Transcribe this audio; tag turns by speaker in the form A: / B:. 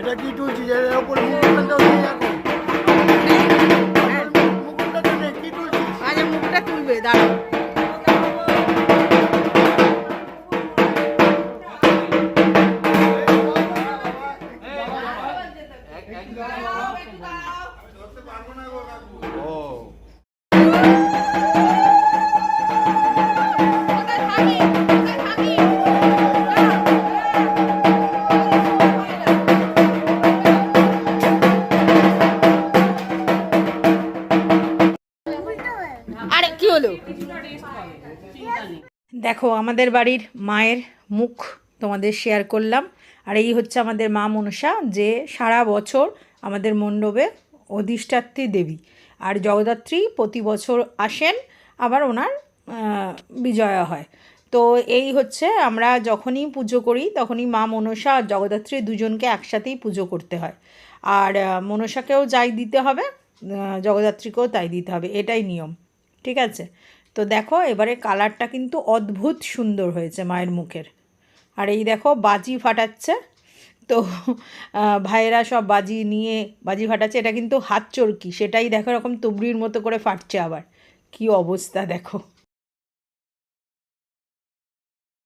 A: এটা কি তুলছি যে এর ওপর মুকুটটা তো এখন মুকুটটা তো কি তুলছিস
B: আচ্ছা মুখটা তুলবে দাঁড়াও আরে কি হলো? দেখো আমাদের বাড়ির মায়ের মুখ তোমাদের শেয়ার করলাম। আর এই হচ্ছে আমাদের মা মনসা যে সারা বছর আমাদের মণ্ডপে অধিষ্ঠাত্রী দেবী। আর জগদ্ধাত্রী প্রতি বছর আসেন আবার ওনার বিজয়া হয়। তো এই হচ্ছে আমরা যখনই পুজো করি তখনই মা মনসা আর জগদ্ধাত্রী দুজনকে একসাথেই পুজো করতে হয়। আর মনসাকেও যাই দিতে হবে আহ, জগদ্ধাত্রীকেও তাই দিতে হবে। এটাই নিয়ম। ঠিক আছে? তো দেখো, এবারে কালারটা কিন্তু অদ্ভুত সুন্দর হয়েছে মায়ের মুখের। আর এই দেখো, বাজি ফাটাচ্ছে। তো ভাইয়েরা সব বাজি নিয়ে, বাজি ফাটাচ্ছে। এটা কিন্তু হাত চরকি সেটাই দেখো এরকম তুবড়ির মতো করে ফাটছে আবার। কি অবস্থা দেখো।